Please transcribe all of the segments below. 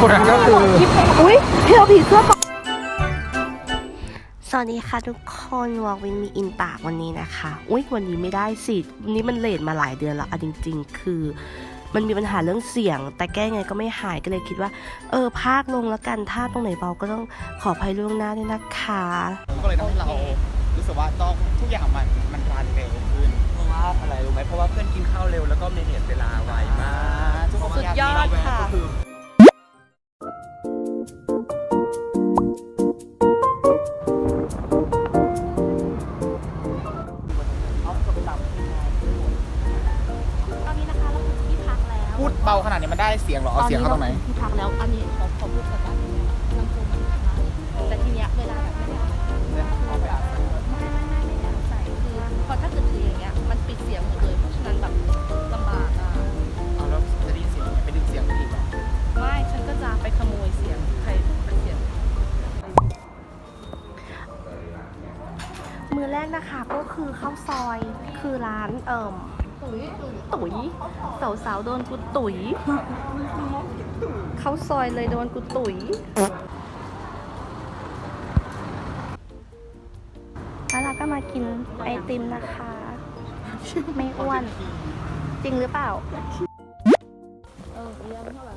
คนนั้นก็คืออุ้ยเพียวผีเสื้อสวัสดีค่ะทุกคนวอลวินมีอินตากวันนี้นะคะ อุ้ยวันนี้ไม่ได้สิวันนี้มันเลทมาหลายเดือนแล้วอะจริง ๆ คือ มันมีปัญหาเรื่องเสียง แต่แก้ไงก็ไม่หายก็เลยคิดว่า เออภาคลงแล้วกันถ้าตรงไหนเบาก็ต้องขออภัยล่วงหน้าด้วยนะคะก็เลยทำให้เรารู้สึกว่าต้องทุกอย่างมันมันรันเร็วขึ้นเพราะว่าอะไรรู้ไหมเพราะว่าเพื่อนกินข้าวเร็วแล้วก็เมเนจเวลาไวมากสุดยอดค่ะก็คือ เบาขนาดนี้มันได้เสียงเหรอเอาเสียงเข้าตรงไหนที่พักแล้วอันนี้ขอขอพูดก่อนว่าตรงเนี้ยลำโพงมันค้างแต่ทีเนี้ยเวลาแบบไม่ได้ไม่ไม่ไม่ได้ใส่คือพอถ้าเกิดถืออย่างเงี้ยมันปิดเสียงหมดเลยเพราะฉะนั้นแบบลำบากอะเอาแล้วจะได้ยินเสียงยังไงไปดึงเสียงอีกเหรอไม่ฉันก็จะไปขโมยเสียงใครเป็นเสียงมือแรกนะคะก็คือข้าวซอยคือร้านเอ่มตุ๋ยตุ๋ยตุ๋ย สาวสาวๆโดนกูตุ๋ยข้าซอยเลยโดนกูตุ๋ยแล้วเราก็มากินไอติมนะคะ ไม่อ้วน จริงหรือเปล่า เออเยี่ยมเท่าไหร่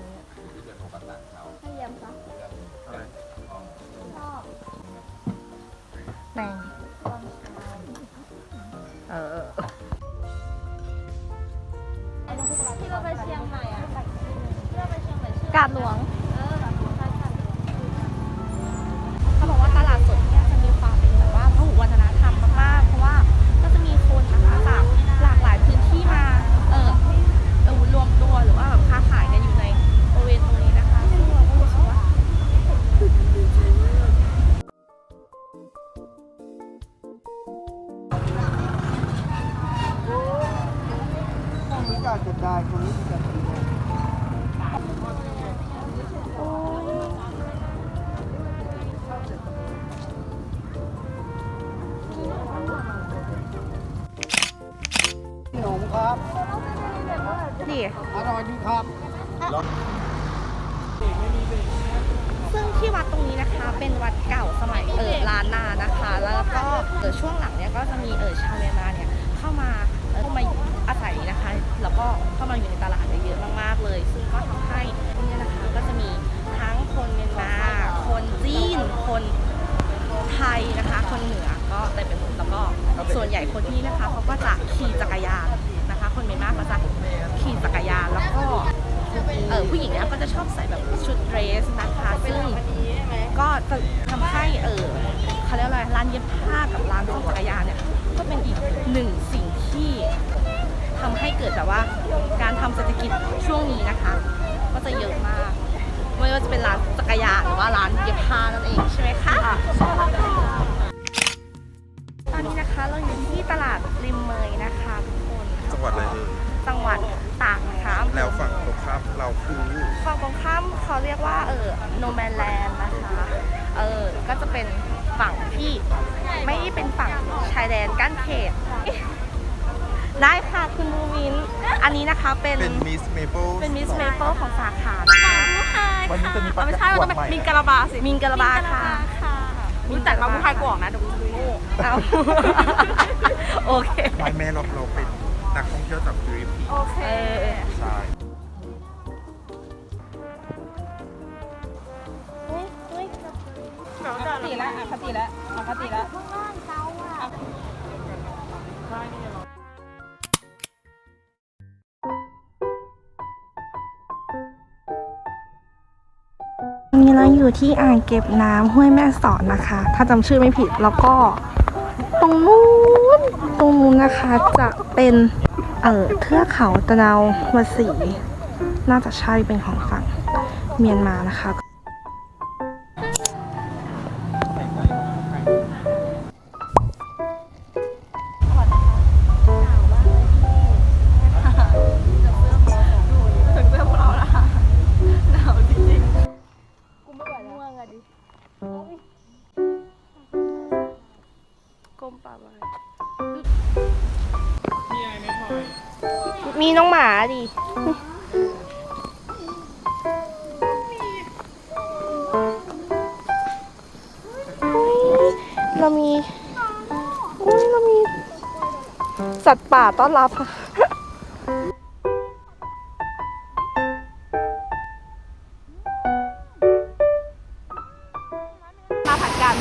ได้คนนี้จะได้ขนมครับ นี่ อร่อยดีครับ ซึ่งที่วัดตรงนี้นะคะ เป็นวัดเก่าสมัยเออล้านนานะคะ แล้วก็เออช่วงหลังเนี่ยก็จะมีเออชาวเมียนมาเนี่ยเข้ามาเออเข้ามา อาศัยนะคะ แล้วก็เข้ามาอยู่ในตลาดเยเยอะมากๆเลย ซึ่งก็ทำให้ตรงเนี้ยนะคะก็จะมีทั้งคนเมียนมา คนจีน คนไทยนะคะ คนเหนือก็เต็มไปหมดแล้วก็ส่วนใหญ่คนที่นี่นะคะเขาก็จะขี่จักรยานนะคะ คนเมียนมาเขาจะขี่จักรยานแล้วก็เออผู้หญิงเนี่ยก็จะชอบใส่แบบชุดเดรสนะคะซึ่งก็จะทำให้เออเขาเรียกอะไรร้านเย็บผ้ากับร้านซ่อมจักรยานเนี่ยก็เป็นอีกหนึ่งสิ่งที่ ทำให้เกิดแบบว่าการทำเศรษฐกิจช่วงนี้นะคะ ก็จะเยอะมาก ไม่ว่าจะเป็นร้านจักรยานหรือว่าร้านเย็บผ้านั่นเองใช่ไหมคะตอนนี้นะคะเราอยู่ที่ตลาดริมเมยนะคะทุกคนจังหวัดอะไรเอ่ยจังหวัดตากนะคะแล้วฝั่งตรงข้ามเราคือฝั่งตรงข้ามเขาเรียกว่าเออโนแมนแลนด์นะคะเออก็จะเป็นฝั่งที่ไม่ได้เป็นฝั่งชายแดนกั้นเขต ได้ค่ะคุณมูมิน อันนี้นะคะเป็นเป็นมิสเมเปิลเป็นมิสเมเปิลของสาขานะคะวันนี้จะมีประไม่กาใช่ศเราขวต้ดองเป็นใหม่มินกะลาบาสิมินกะลาบาค่ะมินแต่เราผู้ชายกวางนะเดี๋ยวมึงโง่เอาโอเค ไม่แม่เราเราเป็นนักท่องเที่ยวจากฟิลิปปินส์โอเคเออใช่ปกติแล้วปกติแล้วปกติแล้ว อยู่ที่อ่างเก็บน้ำห้วยแม่สอนนะคะ ถ้าจำชื่อไม่ผิดแล้วก็ ตรงนู้นตรงนู้นนะคะจะเป็นเอ่อเทือกเขาตะนาววสี น่าจะใช่เป็นของฝั่งเมียนมานะคะ น้องหมาดิเรามีเรามี สัตว์ป่าต้อนรับค่ะมาผัดกัน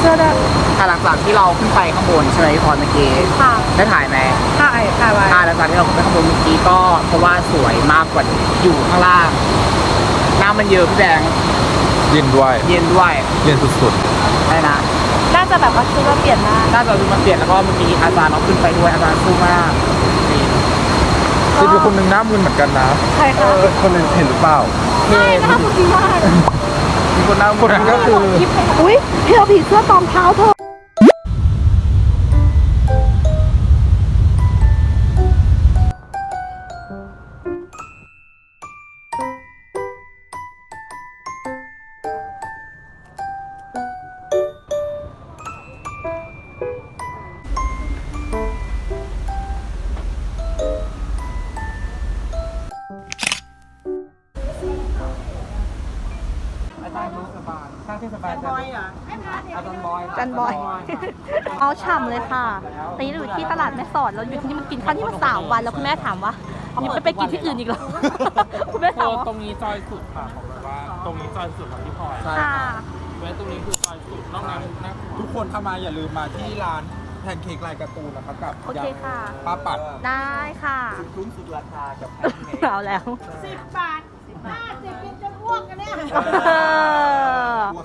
เสื้อได้ ค่ะหลังจากที่เราขึ้นไปข้างบนใช่ไหมพี่พรเมื่อกี้ค่ะได้ถ่ายไหมถ่ายถ่ายไว้อ่าหลังจากที่เราขึ้นไปข้างบนเมื่อกี้ก็เพราะว่าสวยมากกว่าอยู่ข้างล่างน้ำมันเยอะพี่แดงเย็นด้วยเย็นด้วยเย็นสุดใช่นะน่าจะแบบว่าชุดเราเปลี่ยนได้น่าจะมันเปลี่ยนแล้วก็มันมีอาจารย์เอาขึ้นไปด้วยอาจารย์สู้มากนี่ๆคือมีคนหนึ่งหน้ามึนเหมือนกันนะใครคะคนหนึ่งเห็นหรือเปล่าใช่นะคะคุณดีมากมีคนหน้าคนนั้นก็คืออุ้ยพี่เอาผีเสื้อตอมเท้าเธอ จันบอยอะอาจารย์บอยจันบอย เอาฉ่ำเลยค่ะตอนนี้เราอยู่ที่ตลาดแม่สอดเราอยู่ที่นี่มันกินข้าวที่มาสามวันแล้วคุณแม่ถามว่ายังไม่ไปกินที่อื่นอีกเหรอคุณแม่ถามว่าตรงนี้จอยสุดค่ะผมแบบว่า ตรงนี้จอยสุดครับพี่พลอยค่ะแม้ตรงนี้คือจอยสุดนอกนั้นน่ากลัวทุกคนถ้ามาอย่าลืมมาที่ร้านแพนเค้กลายการ์ตูนนะครับกับโอเคค่ะยำป้าปัดได้ค่ะคุ้มสุดราคากับเอาแล้วแล้ว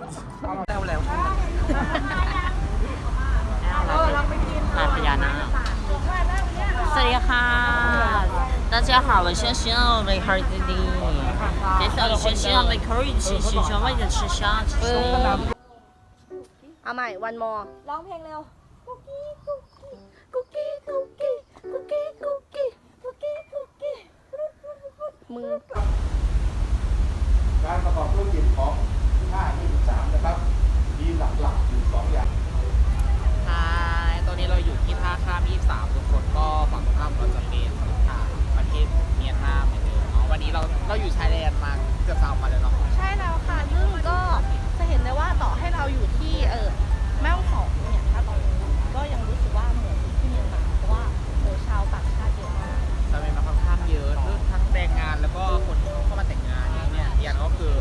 大家好，我叫小雷孩子的，介绍一下，小雷可以学吃。阿，เพลงเร็ว เราเราอยู่ชายแดนมาเกือบสามวันแล้วเนาะใช่แล้วค่ะซึ่งก็จะเห็นได้ว่าต่อให้เราอยู่ที่เออแม่ฮ่องสอนเนี่ยถ้าตอนนี้ก็ยังรู้สึกว่าเหมือนอยู่ที่เมียนมาเพราะว่าเออชาวต่างชาติเยอะมากจะเป็นมาค่อนข้างเยอะเรื่องทั้งแรงงานแล้วก็คนที่เข้ามาแต่งงานอย่างเนี่ยอย่างก็คือ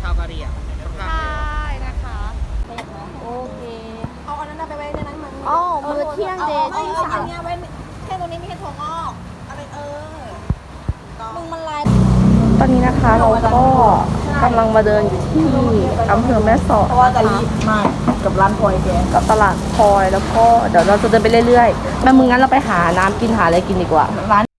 ชาวกะเหรี่ยงค่อนข้างใช่เยอะนะคะโอเค เอาอันนั้นไปไว้ในนั้นมันอ๋อมือเที่ยงเดย์ที่สามแค่ตรงนี้มีแค่ถั่วงอกอะไรเออมึงมันลายต อนนี้นะคะเราก็กำลังมาเดินอยู่ที่อำเภอแม่สอดนะคะมากับร้านพลอยแกกับตลาดพลอยแล้วก็เดี๋ยวเราจะเดินไปเรื่อยๆแม่มึงงั้นเราไปหาน้ำกินหาอะไรกินดีกว่าร้าน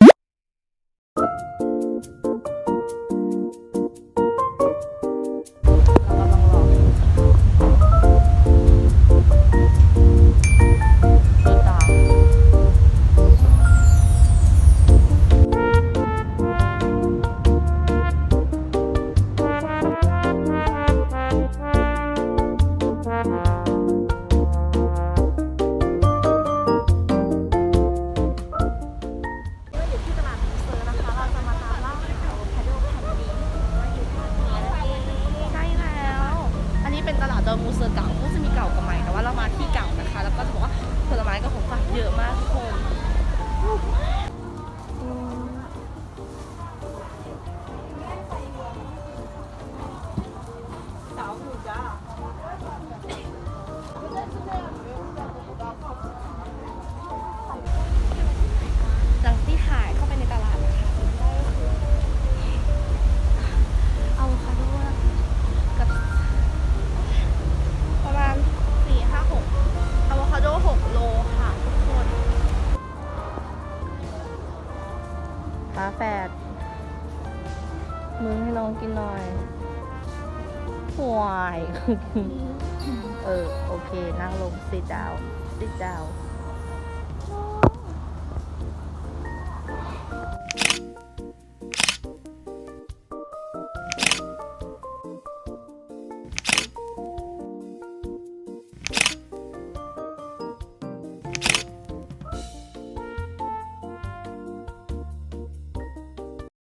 เออ โอเค นั่งลงซิดาวซิดาว